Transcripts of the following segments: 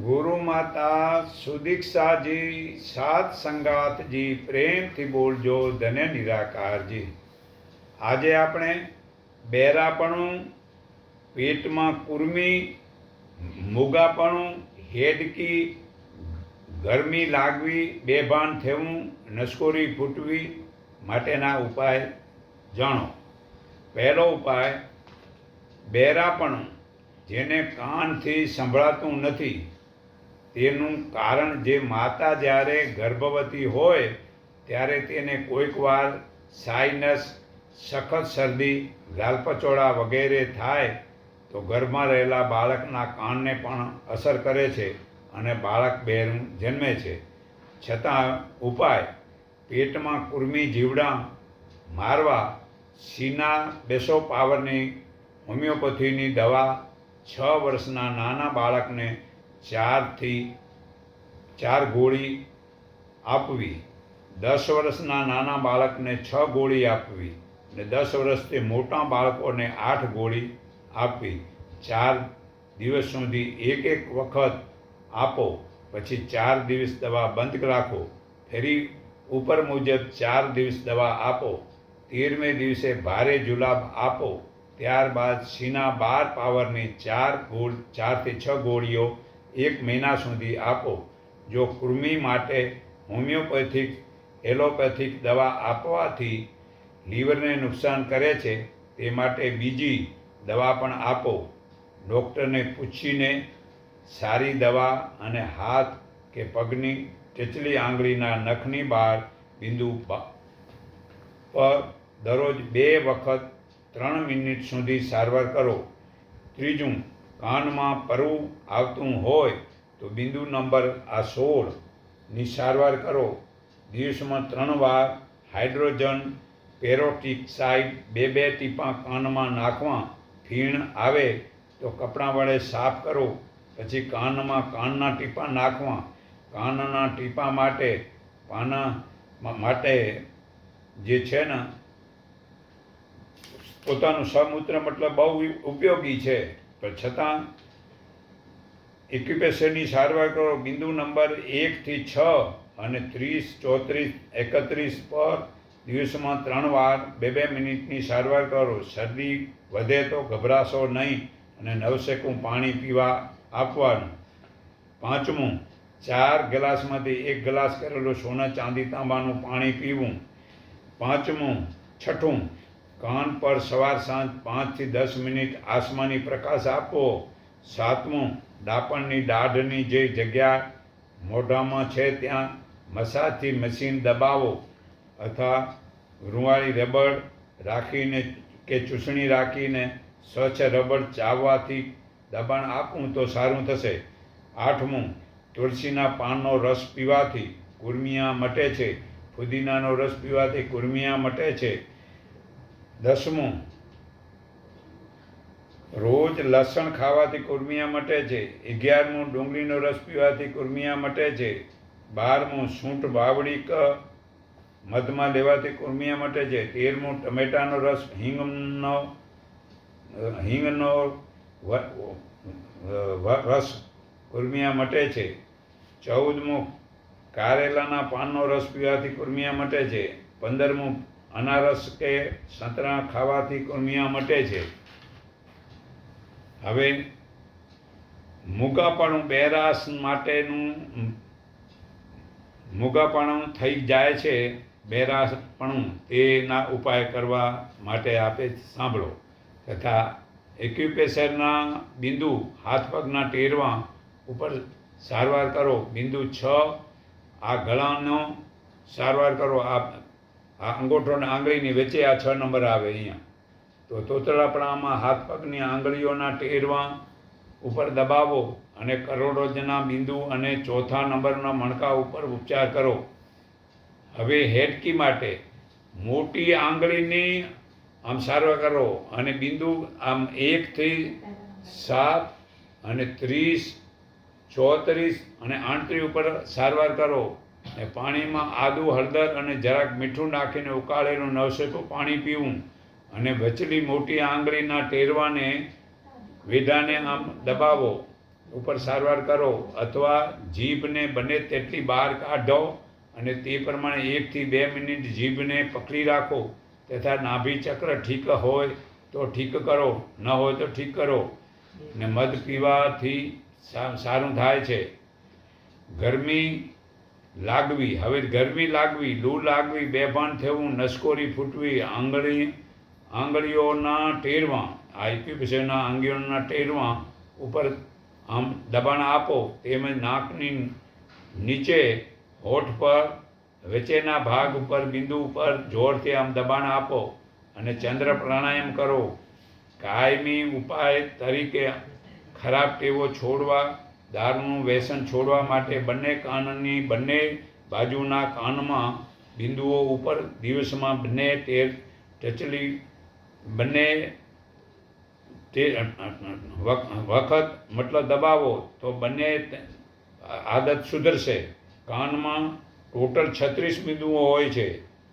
ગુરુ માતા સુદીક્ષાજી, સાત સંગાતજી પ્રેમથી બોલજો, ધન્ય નિરાકારજી. આજે આપણે બેરાપણું, પેટમાં કુર્મી, મૂગાપણું, હેડકી, ગરમી લાગવી, બેભાન થવું, નસકોરી ફૂટવી માટેના ઉપાય જાણો. પહેલો ઉપાય, બેરાપણું જેને કાનથી સંભળાતું નથી, તેનું કારણ જે માતા જ્યારે ગર્ભવતી હોય, ત્યારે તેને કોઈકવાર સાઇનસ, સખત શરદી, લાલપચોળા વગેરે થાય, તો ઘરમાં રહેલા બાળકના કાનને પણ અસર કરે છે અને બાળક બહેરું જન્મે છે. છતાં ઉપાય, પેટમાં કુર્મી જીવડા મારવા, સીના બેસો પાવરની હોમિયોપેથીની દવા છ વર્ષના નાના બાળકને ચારથી ચાર ગોળી આપવી. દસ વર્ષના નાના બાળકને છ ગોળી આપવી અને દસ વર્ષથી મોટા બાળકોને આઠ ગોળી આપવી. ચાર દિવસ સુધી એક એક વખત આપો, પછી ચાર દિવસ દવા બંધ રાખો. ફરી ઉપર મુજબ ચાર દિવસ દવા આપો. તેરમે દિવસે ભારે જુલાબ આપો. ત્યારબાદ સીના બાર પાવરની ચાર ગોળ, ચારથી છ ગોળીઓ એક મહિના સુધી આપો. જો કૃમિ માટે હોમિયોપેથિક, એલોપેથિક દવા આપવાથી લીવરને નુકસાન કરે છે, તે માટે બીજી દવા પણ આપો. ડૉક્ટરને પૂછીને સારી દવા અને હાથ કે પગની ટચલી આંગળીના નખની બહાર બિંદુ પર દરરોજ બે વખત ત્રણ મિનિટ સુધી સારવાર કરો. ત્રીજું, કાનમાં પરવું આવતું હોય તો બિંદુ નંબર આ સોળની સારવાર કરો. દિવસમાં ત્રણ વાર હાઇડ્રોજન પેરોટિક્સાઇડ બે બે ટીપાં કાનમાં નાખવા ફીણ આવે તો કપડાં વડે સાફ કરો. પછી કાનમાં કાનના ટીપાં નાખવા. કાનના ટીપાં માટે પાના માટે જે છે ને પોતાનું સમૂત્ર મતલબ બહુ ઉપયોગી છે. પણ છતાં એક્યુપેશનની સારવાર કરો. બિંદુ નંબર એકથી છ અને ત્રીસ, ચોત્રીસ, એકત્રીસ પર દિવસમાં ત્રણ વાર બે બે મિનિટની સારવાર કરો. શરદી વધે તો ગભરાશો નહીં અને નવશેકું પાણી પીવા આપવાનું. પાંચમું, ચાર ગ્લાસમાંથી એક ગ્લાસ કરેલું સોના ચાંદી તાંબાનું પાણી પીવું. પાંચમું, છઠ્ઠું કાન પર સવાર સાંજ પાંચથી દસ મિનિટ આસમાની પ્રકાશ આપો. સાતમું, ડાપણની દાઢની જે જગ્યા મોઢામાં છે ત્યાં મસાજથી મશીન દબાવો. અથવા રૂવાળી રબડ રાખીને કે ચૂસણી રાખીને સ્વચ્છ રબડ ચાવવાથી દબાણ આપવું તો સારું થશે. આઠમું, તુલસીના પાનનો રસ પીવાથી કુર્મિયા મટે છે. ફુદીનાનો રસ પીવાથી કુર્મિયા મટે છે. દસમું. રોજ લસણ ખાવાથી કુર્મિયા મટે છે. અગિયારમું, ડુંગળીનો રસ પીવાથી કુર્મિયા મટે છે. બારમું, સૂંઠ બાવળી ક મધમાં લેવાથી કુર્મિયા મટે છે. તેરમું, ટમેટાનો રસ હિંગનો હિંગનો રસ કુર્મિયા મટે છે. ચૌદમું, કારેલાના પાનનો રસ પીવાથી કુર્મિયા મટે છે. પંદરમું અનારસ કે સંતરા ખાવાથી કુર્મિયા મટે છે. હવે મૂગાપણું બેરાસ માટેનું મૂગાપણું થઈ જાય છે, બેરાસપણું તેના ઉપાય કરવા માટે આપે સાંભળો. તથા એક્યુપેશરના બિંદુ હાથ પગના ટેરવા ઉપર સારવાર કરો. બિંદુ છ, આ ગળાનો સારવાર કરો. આ આ અંગોઠો અને આંગળીની વચ્ચે આ છ નંબર આવે અહીંયા. તો તોતળાપણામાં હાથ પગની આંગળીઓના ટેરવા ઉપર દબાવો અને કરોડોજના બિંદુ અને ચોથા નંબરના મણકા ઉપર ઉપચાર કરો. હવે હેડકી માટે મોટી આંગળીની આમ સારવાર કરો અને બિંદુ આમ એકથી સાત અને ત્રીસ, ચોત્રીસ અને આણત્રી ઉપર સારવાર કરો. ને પાણીમાં આદુ, હળદર અને જરાક મીઠું નાખીને ઉકાળેલું નવસેકું પાણી પીવું. અને વચલી મોટી આંગળીના ટેરવાને વેઢાને આમ દબાવો, ઉપર સારવાર કરો અથવા જીભને બને તેટલી બહાર કાઢો અને તે પ્રમાણે એકથી બે મિનિટ જીભને પકડી રાખો. તથા નાભી ચક્ર ઠીક હોય તો ઠીક કરો, ન હોય તો ઠીક કરો. ને મધ પીવાથી સારું થાય છે. ગરમી લાગવી, હવે ગરમી લાગવી લૂ લાગવી, બેભાન થવું, નસકોરી ફૂટવી, આંગળી, આંગળીઓના ટેરવા આઈપી એક્યુપ્રેશરના આંગળીઓના ટેરવા ઉપર આમ દબાણ આપો, તેમજ નાકની નીચે હોઠ પર, વચ્ચેના ભાગ ઉપર, બિંદુ ઉપર જોરથી આમ દબાણ આપો અને ચંદ્ર પ્રાણાયામ કરો. કાયમી ઉપાય તરીકે ખરાબ ટેવો છોડવા દારૂનું વ્યસન છોડવા માટે બંને કાનની બંને બાજુના કાનમાં બિંદુઓ ઉપર દિવસમાં બંને તેર ટચલી બંને તે વખત મતલબ દબાવો તો બંને આદત સુધરશે. કાનમાં ટોટલ છત્રીસ બિંદુઓ હોય છે.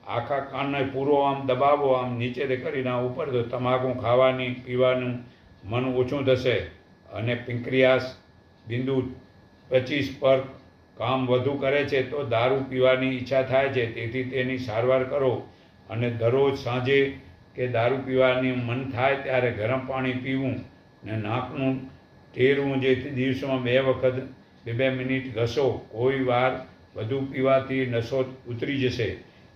આખા કાનને પૂરો આમ દબાવો, આમ નીચે કરીને ઉપર તો તમાકુ ખાવાની, પીવાનું મન ઓછું થશે અને પિંક્રિયાસ બિંદુ પચીસ પર કામ વધુ કરે છે તો દારૂ પીવાની ઈચ્છા થાય છે. તેથી તેની સારવાર કરો અને દરરોજ સાંજે કે દારૂ પીવાની મન થાય ત્યારે ગરમ પાણી પીવું ને નાકનું ટેરવું જે દિવસમાં બે વખત બે બે મિનિટ ઘસો, કોઈ વાર વધુ પીવાથી નશો ઉતરી જશે.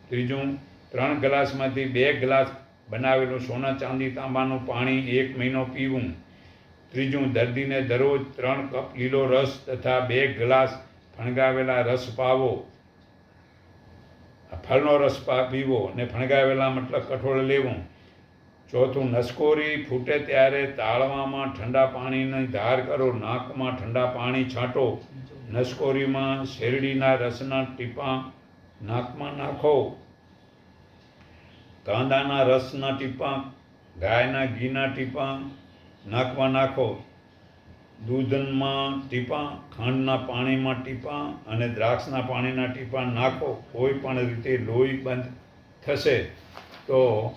ત્રીજું, ત્રણ ગ્લાસમાંથી બે ગ્લાસ બનાવેલું સોના ચાંદી તાંબાનું પાણી એક મહિનો પીવું. ત્રીજું, દર્દીને દરરોજ ત્રણ કપ લીલો રસ તથા બે ગ્લાસ ફણગાવેલા રસ પાવો. ફળનો રસ પીવો અને ફણગાવેલા મતલબ કઠોળ લેવું. ચોથું, નસકોરી ફૂટે ત્યારે તાળવામાં ઠંડા પાણીની ધાર કરો, નાકમાં ઠંડા પાણી છાંટો. નસકોરીમાં શેરડીના રસના ટીપાં નાકમાં નાખો. કાંદાના રસના ટીપાં, ગાયના ઘીના ટીપાં નાકમાં નાખો. દૂધનમાં ટીપાં, ખાંડના પાણીમાં ટીપાં અને દ્રાક્ષના પાણીના ટીપાં નાખો. કોઈ પણ રીતે લોહી બંધ થશે તો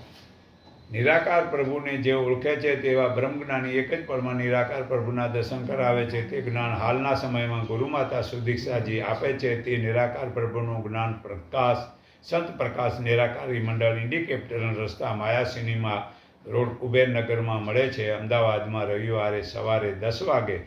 નિરાકાર પ્રભુને જે ઓળખે છે તેવા બ્રહ્મજ્ઞાની એક જ પળમાં નિરાકાર પ્રભુના દર્શન કરાવે છે. તે જ્ઞાન હાલના સમયમાં ગુરુમાતા સુદીક્ષાજી આપે છે. તે નિરાકાર પ્રભુનું જ્ઞાન પ્રકાશ, સંત પ્રકાશ નિરાકારી મંડળ ઇન્ડિકેપ્ટરના રસ્તા, માયા સિનેમા રોડ કુબેરનગરમાં મળે છે. અમદાવાદમાં રવિવારે સવારે દસ વાગે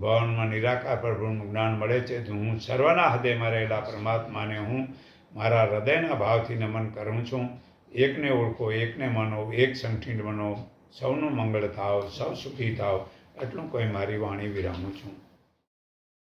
ભવનમાં નિરાકાર પ્રભુનું જ્ઞાન મળે છે. તો હું સર્વના હૃદયમાં રહેલા પરમાત્માને હું મારા હૃદયના ભાવથી નમન કરું છું. એકને ઓળખો, એકને માનો, એક સંઠીણ બનો. સૌનું મંગળ થાવ, સૌ સુખી થાવ. એટલું કોઈ મારી વાણી વિરામું છું.